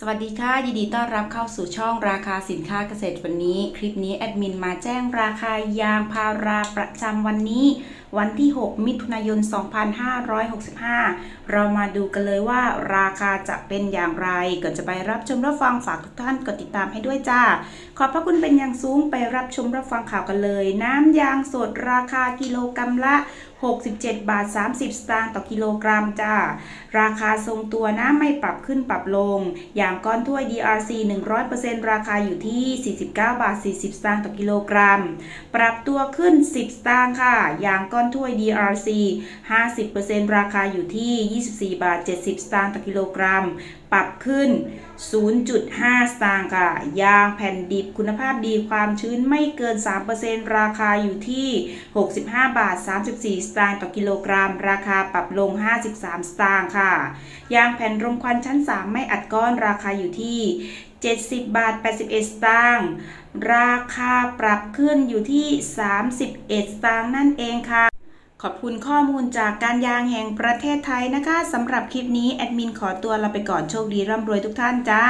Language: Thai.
สวัสดีค่ะ ยินดีต้อนรับเข้าสู่ช่องราคาสินค้าเกษตรวันนี้ คลิปนี้แอดมินมาแจ้งราคายางพาราประจำวันนี้ วันที่ 6 มิถุนายน 2565 เรามาดูกันเลยว่าราคาจะเป็นอย่างไรก่อนจะไปรับชมรับฟังฝากทุกท่านกดติดตามให้ด้วยจ้า ขอบพระคุณเป็นอย่างสูงไปรับชมรับฟังข่าวกันเลย น้ำยางสดราคากิโลกรัมละ 67 บาท 30 สตางค์ต่อกิโลกรัมจ้า ราคาทรงตัวนะไม่ปรับขึ้นปรับลง อย่างก้อนถ้วย DRC 100%ราคาอยู่ที่ 49 บาท 40 สตางค์ต่อกิโลกรัม ปรับตัวขึ้น 10 สตางค์ค่ะ อย่างก้อนถ้วย DRC 50%ราคาอยู่ที่ 24 บาท 70 สตางค์ต่อกิโลกรัม ปรับขึ้น 0.5 สตางค์ค่ะ ยางแผ่นดิบคุณภาพดีความชื้นไม่เกิน 3%ราคาอยู่ที่ 65 บาท 34 สตางค์ต่อกิโลกรัม ราคาปรับลง 53 สตางค์ค่ะ ยางแผ่นรมควันชั้น 3 ไม่อัดก้อนราคาอยู่ที่ 70 บาท 81 สตางค์ราคาปรับขึ้นอยู่ที่ 31 สตางค์นั่นเองค่ะ ขอบคุณข้อมูลจากการยางแห่งประเทศไทยนะคะสำหรับคลิปนี้แอดมินขอตัวลาไปก่อนโชคดีร่ำรวยทุกท่านจ้า